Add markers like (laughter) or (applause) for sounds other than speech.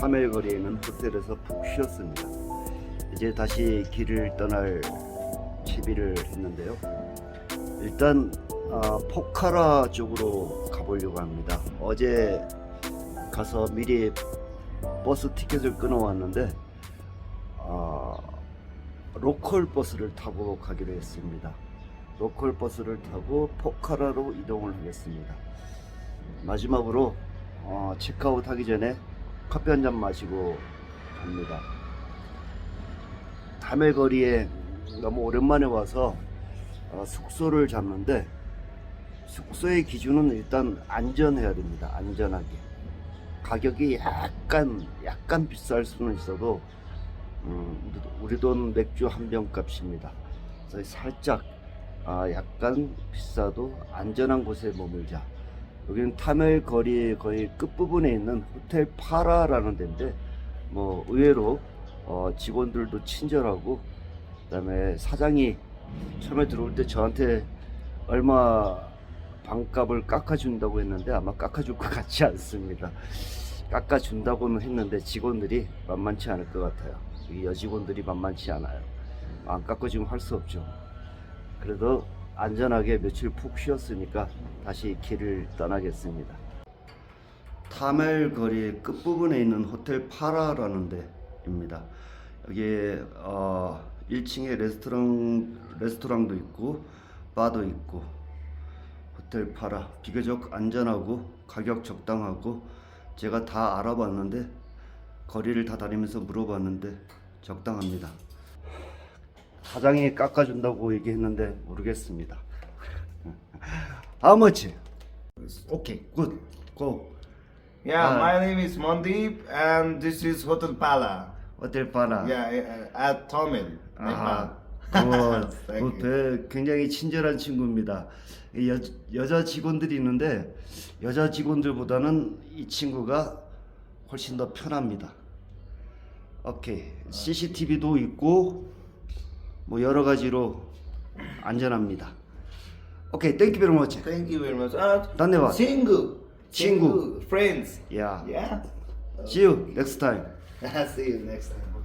하멜거리에 있는 호텔에서 푹 쉬었습니다. 이제 다시 길을 떠날 채비를 했는데요. 일단 아, 포카라 쪽으로 가보려고 합니다. 어제 가서 미리 버스 티켓을 끊어왔는데 아, 로컬 버스를 타고 가기로 했습니다. 로컬 버스를 타고 포카라로 이동을 하겠습니다. 마지막으로 어, 체크아웃 하기 전에 커피 한 잔 마시고 갑니다. 다멜거리에 너무 오랜만에 와서 어, 숙소를 잡는데 숙소의 기준은 일단 안전해야 됩니다. 안전하게. 가격이 약간 약간 비쌀 수는 있어도 음, 우리 돈 맥주 한 병 값입니다. 그래서 살짝 아, 약간 비싸도 안전한 곳에 머물자. 여기는 타멜 거리 거의 끝부분에 있는 호텔 파라라는 데인데 뭐 의외로 어, 직원들도 친절하고 그다음에 사장이 처음에 들어올 때 저한테 얼마 방값을 깎아준다고 했는데 아마 깎아줄 것 (laughs) 같지 않습니다. 깎아준다고는 했는데 직원들이 만만치 않을 것 같아요. 이 여직원들이 만만치 않아요. 안 깎아주면 할 수 없죠. 그래도 안전하게 며칠 푹 쉬었으니까 다시 길을 떠나겠습니다. 타멜 거리 끝부분에 있는 호텔 파라라는 데입니다. 여기에 어, 1층에 레스토랑 레스토랑도 있고 바도 있고 호텔 파라 비교적 안전하고 가격 적당하고 제가 다 알아봤는데 거리를 다 다니면서 물어봤는데 적당합니다. 사장이 깎아준다고 얘기했는데 모르겠습니다. How much? Okay, good. Go. Yeah, Ah. my name is Mandeep and this is Hotel Pala. 호텔 파라. Yeah, uh, at Tamil. 아, Nepal. 그, Thank 그 you. 배- 굉장히 친절한 친구입니다. 이 여, 여자 직원들이 있는데 여자 직원들보다는 이 친구가 훨씬 더 편합니다. 오케이, CCTV도 있고 뭐 여러 가지로 안전합니다. 오케이, 땡큐 베리 머치. Thank you very much. Uh, Dhanyavad. Chingu. Chingu. Friends. 야, Yeah. see you next time. See you next time.